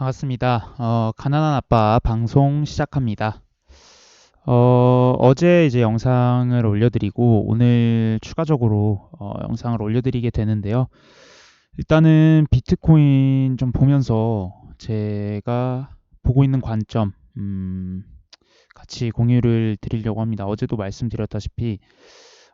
반갑습니다. 어, 가난한 아빠 방송 시작합니다. 어, 어제 이제 영상을 올려드리고 오늘 추가적으로 어, 영상을 올려드리게 되는데요. 일단은 비트코인 좀 보면서 제가 보고 있는 관점, 음, 같이 공유를 드리려고 합니다. 어제도 말씀드렸다시피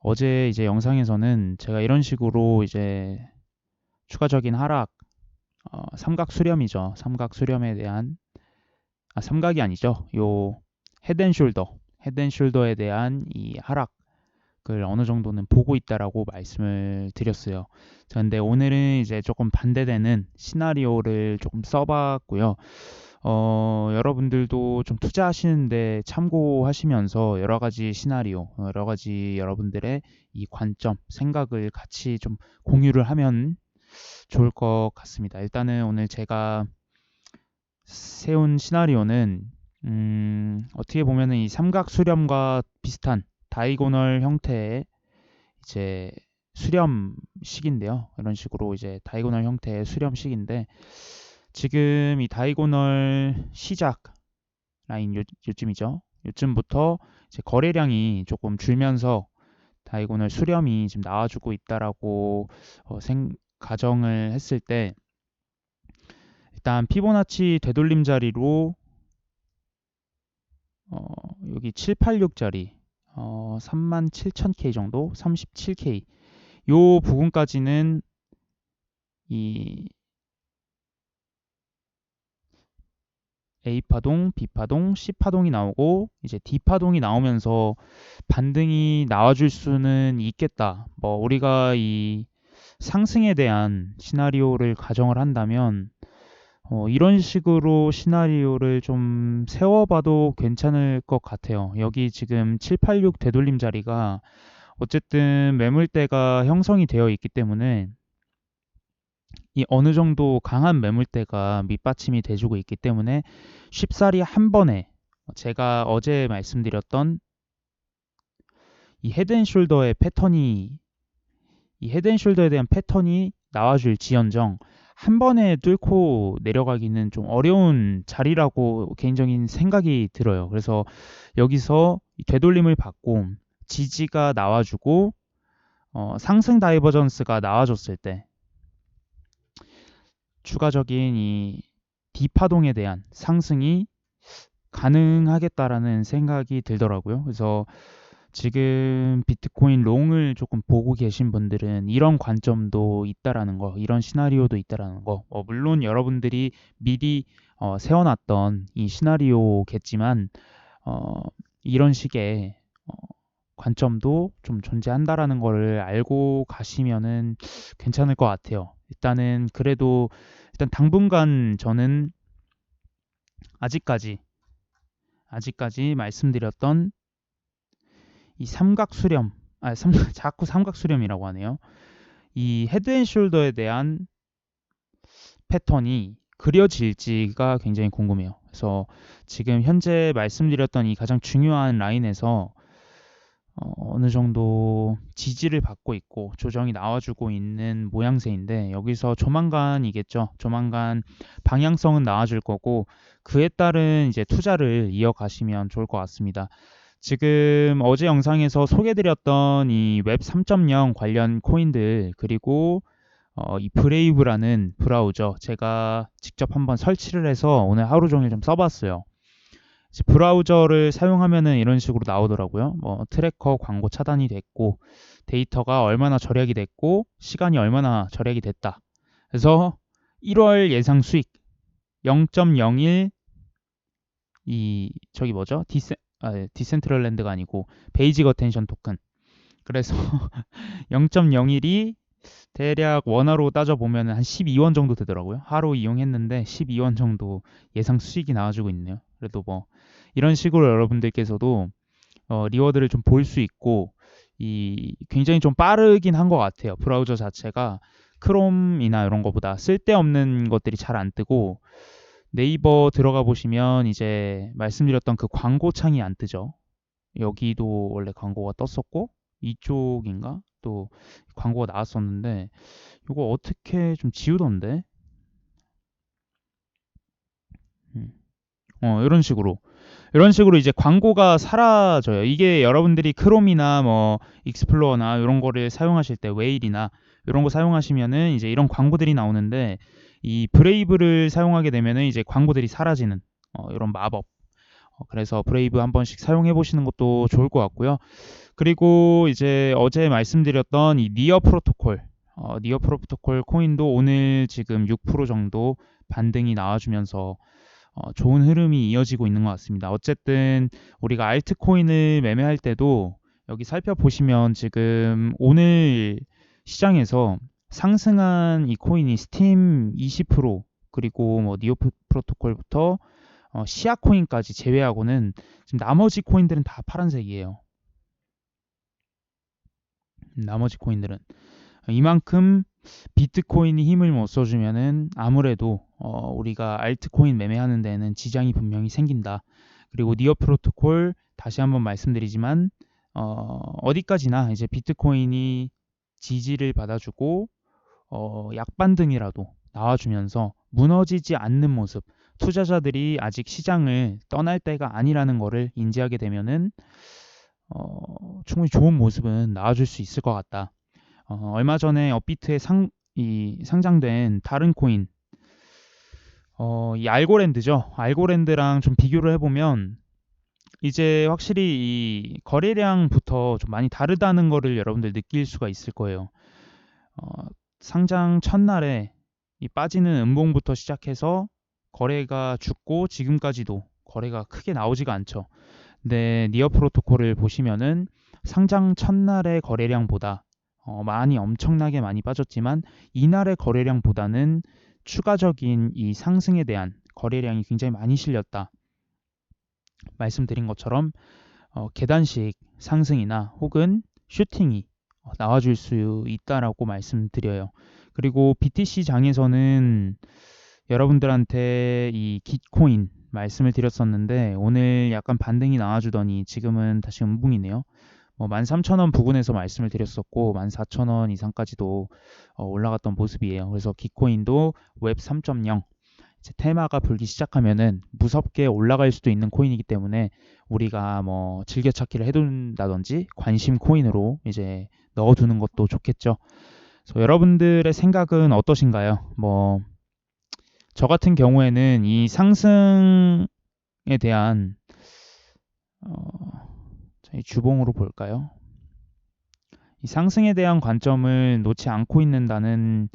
어제 이제 영상에서는 제가 이런 식으로 이제 추가적인 하락 어, 삼각 수렴이죠. 삼각 수렴에 대한 아, 삼각이 아니죠. 요 헤드앤숄더, 헤드앤숄더에 대한 이 하락을 어느 정도는 보고 있다라고 말씀을 드렸어요. 자, 근데 오늘은 이제 조금 반대되는 시나리오를 조금 써봤고요. 어, 여러분들도 좀 투자하시는데 참고하시면서 여러 가지 시나리오, 여러 가지 여러분들의 이 관점, 생각을 같이 좀 공유를 하면 좋을 것 같습니다. 일단은 오늘 제가 세운 시나리오는 음, 어떻게 보면은 이 삼각 수렴과 비슷한 다이고널 형태의 이제 수렴식인데요. 이런 식으로 이제 다이고널 형태의 수렴식인데 지금 이 다이고널 시작 라인 요, 요쯤이죠. 요쯤부터 이제 거래량이 조금 줄면서 다이고널 수렴이 지금 나와주고 있다라고 어, 생, 가정을 했을 때 일단 피보나치 되돌림 자리로 어, 여기 786짜리 어, 37,000K 정도, 37K 요 부분까지는 이 A파동, B파동, C파동이 나오고 이제 D파동이 나오면서 반등이 나와줄 수는 있겠다. 뭐 우리가 이 상승에 대한 시나리오를 가정을 한다면 어, 이런 식으로 시나리오를 좀 세워봐도 괜찮을 것 같아요. 여기 지금 786 되돌림 자리가 어쨌든 매물대가 형성이 되어 있기 때문에 이 어느 정도 강한 매물대가 밑받침이 돼주고 있기 때문에 쉽사리 한 번에 제가 어제 말씀드렸던 이 헤드앤숄더의 패턴이 이 헤드앤숄더에 대한 패턴이 나와줄 지연정 한 번에 뚫고 내려가기는 좀 어려운 자리라고 개인적인 생각이 들어요. 그래서 여기서 되돌림을 받고 지지가 나와주고 어, 상승 다이버전스가 나와줬을 때 추가적인 이 D파동에 대한 상승이 가능하겠다라는 생각이 들더라고요. 그래서 지금 비트코인 롱을 조금 보고 계신 분들은 이런 관점도 있다라는 거, 이런 시나리오도 있다라는 거. 어, 물론 여러분들이 미리 어, 세워놨던 이 시나리오겠지만 어, 이런 식의 어, 관점도 좀 존재한다라는 거를 알고 가시면은 괜찮을 것 같아요. 일단은 그래도 일단 당분간 저는 아직까지 아직까지 말씀드렸던 이 삼각 수렴, 아, 삼, 자꾸 삼각 수렴이라고 하네요. 이 헤드앤숄더에 대한 패턴이 그려질지가 굉장히 궁금해요. 그래서 지금 현재 말씀드렸던 이 가장 중요한 라인에서 어, 느 정도 지지를 받고 있고 조정이 나와주고 있는 모양새인데 여기서 조만간이겠죠. 조만간 방향성은 나와줄 거고 그에 따른 이제 투자를 이어가시면 좋을 것 같습니다. 지금 어제 영상에서 소개드렸던 이 웹 3.0 관련 코인들 그리고 어, 이 브레이브라는 브라우저 제가 직접 한번 설치를 해서 오늘 하루 종일 좀 써봤어요. 브라우저를 사용하면은 이런 식으로 나오더라고요. 뭐 트래커 광고 차단이 됐고 데이터가 얼마나 절약이 됐고 시간이 얼마나 절약이 됐다. 그래서 1월 예상 수익 0.01 이 저기 뭐죠? 디세, 아, 예, 디센트럴랜드가 아니고 베이직 어텐션 토큰. 그래서 0.01이 대략 원화로 따져보면 한 12원 정도 되더라고요. 하루 이용했는데 12원 정도 예상 수익이 나와주고 있네요. 그래도 뭐 이런 식으로 여러분들께서도 어, 리워드를 좀 볼 수 있고 이 굉장히 좀 빠르긴 한 것 같아요. 브라우저 자체가 크롬이나 이런 거보다 쓸데없는 것들이 잘 안 뜨고 네이버 들어가 보시면 이제 말씀드렸던 그 광고 창이 안 뜨죠. 여기도 원래 광고가 떴었고 이쪽인가 또 광고가 나왔었는데 이거 어떻게 좀 지우던데 음. 어, 이런 식으로. 이런 식으로 이제 광고가 사라져요. 이게 여러분들이 크롬이나 뭐 익스플로어나 이런 거를 사용하실 때 웨일이나 이런 거 사용하시면은 이제 이런 광고들이 나오는데 이 브레이브를 사용하게 되면은 이제 광고들이 사라지는 어, 이런 마법. 어, 그래서 브레이브 한 번씩 사용해 보시는 것도 좋을 것 같고요. 그리고 이제 어제 말씀드렸던 이 니어 프로토콜, 어, 니어 프로토콜 코인도 오늘 지금 6% 정도 반등이 나와주면서 어, 좋은 흐름이 이어지고 있는 것 같습니다. 어쨌든 우리가 알트코인을 매매할 때도 여기 살펴보시면 지금 오늘 시장에서 상승한 이 코인이 스팀 20% 그리고 뭐 니오 프로토콜부터 어, 시아 코인까지 제외하고는 지금 나머지 코인들은 다 파란색이에요. 나머지 코인들은 이만큼 비트코인이 힘을 못 써주면은 아무래도 어, 우리가 알트코인 매매하는 데는 지장이 분명히 생긴다. 그리고 니어 프로토콜 다시 한번 말씀드리지만 어, 어디까지나 이제 비트코인이 지지를 받아주고 어, 약반 등이라도 나와주면서 무너지지 않는 모습 투자자들이 아직 시장을 떠날 때가 아니라는 것을 인지하게 되면은 어, 충분히 좋은 모습은 나와줄 수 있을 것 같다. 어, 얼마 전에 업비트에 상, 이 상장된 다른 코인, 어, 이 알고랜드죠. 알고랜드랑 좀 비교를 해보면 이제 확실히 이 거래량부터 좀 많이 다르다는 거를 여러분들 느낄 수가 있을 거예요. 어, 상장 첫날에 이 빠지는 음봉부터 시작해서 거래가 죽고 지금까지도 거래가 크게 나오지가 않죠. 근데 니어 프로토콜을 보시면은 상장 첫날의 거래량보다 어, 많이 엄청나게 많이 빠졌지만 이날의 거래량보다는 추가적인 이 상승에 대한 거래량이 굉장히 많이 실렸다. 말씀드린 것처럼 어, 계단식 상승이나 혹은 슈팅이 어, 나와줄 수 있다라고 말씀드려요. 그리고 BTC 장에서는 여러분들한테 이 기코인 말씀을 드렸었는데 오늘 약간 반등이 나와주더니 지금은 다시 음봉이네요. 뭐 13,000원 부근에서 말씀을 드렸었고 14,000원 이상까지도 어, 올라갔던 모습이에요. 그래서 기코인도 웹 3.0 이제 테마가 불기 시작하면은 무섭게 올라갈 수도 있는 코인이기 때문에 우리가 뭐 즐겨찾기를 해둔다든지 관심 코인으로 이제 넣어두는 것도 좋겠죠. 그래서 여러분들의 생각은 어떠신가요? 뭐 저 같은 경우에는 이 상승에 대한 어, 이 주봉으로 볼까요? 이 상승에 대한 관점을 놓지 않고 있는다는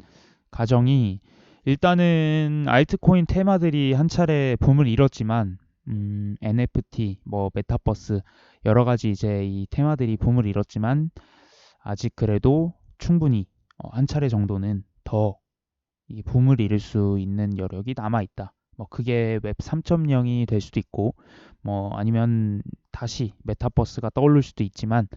가정이 일단은 알트코인 테마들이 한 차례 붐을 잃었지만 음, NFT, 뭐 메타버스 여러 가지 이제 이 테마들이 붐을 잃었지만 아직 그래도 충분히 어, 한 차례 정도는 더 이 붐을 이룰 수 있는 여력이 남아 있다. 뭐 그게 웹 3.0이 될 수도 있고 뭐 아니면 다시 메타버스가 떠오를 수도 있지만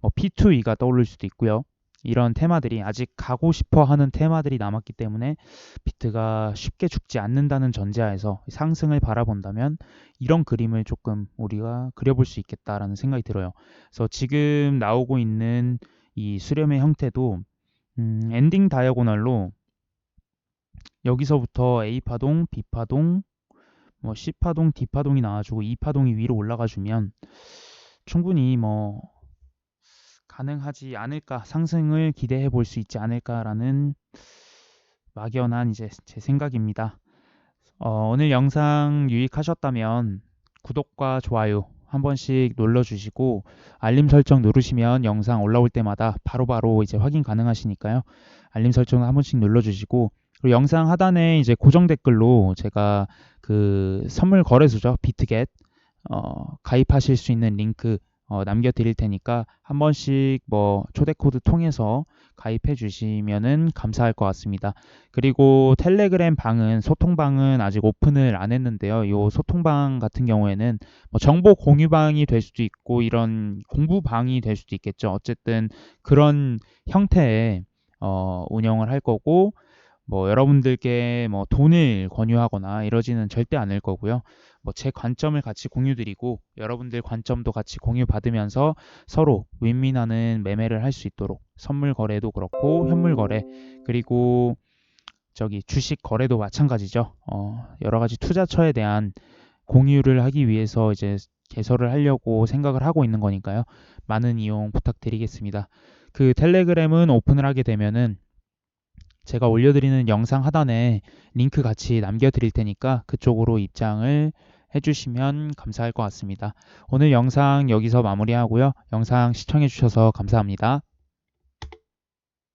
뭐 P2E가 떠오를 수도 있고요. 이런 테마들이 아직 가고 싶어 하는 테마들이 남았기 때문에 비트가 쉽게 죽지 않는다는 전제하에서 상승을 바라본다면 이런 그림을 조금 우리가 그려볼 수 있겠다라는 생각이 들어요. 그래서 지금 나오고 있는 이 수렴의 형태도 음, 엔딩 다이아고널로 여기서부터 A파동, B파동, 뭐 C파동, D파동이 나와주고 E파동이 위로 올라가주면 충분히 뭐 가능하지 않을까 상승을 기대해 볼 수 있지 않을까라는 막연한 이제 제 생각입니다. 어, 오늘 영상 유익하셨다면 구독과 좋아요 한 번씩 눌러주시고 알림 설정 누르시면 영상 올라올 때마다 바로바로 바로 이제 확인 가능하시니까요. 알림 설정 한 번씩 눌러주시고 그리고 영상 하단에 이제 고정 댓글로 제가 그 선물 거래소죠 비트겟 어, 가입하실 수 있는 링크 어, 남겨드릴 테니까 한 번씩 뭐 초대 코드 통해서 가입해 주시면은 감사할 것 같습니다. 그리고 텔레그램 방은 소통방은 아직 오픈을 안 했는데요. 이 소통방 같은 경우에는 뭐 정보 공유방이 될 수도 있고 이런 공부방이 될 수도 있겠죠. 어쨌든 그런 형태의 어, 운영을 할 거고 뭐 여러분들께 뭐 돈을 권유하거나 이러지는 절대 않을 거고요. 뭐 제 관점을 같이 공유드리고 여러분들 관점도 같이 공유받으면서 서로 윈윈하는 매매를 할 수 있도록 선물 거래도 그렇고 현물 거래 그리고 저기 주식 거래도 마찬가지죠. 어, 여러 가지 투자처에 대한 공유를 하기 위해서 이제 개설을 하려고 생각을 하고 있는 거니까요. 많은 이용 부탁드리겠습니다. 그 텔레그램은 오픈을 하게 되면은 제가 올려드리는 영상 하단에 링크 같이 남겨드릴 테니까 그쪽으로 입장을 해주시면 감사할 것 같습니다. 오늘 영상 여기서 마무리하고요. 영상 시청해주셔서 감사합니다.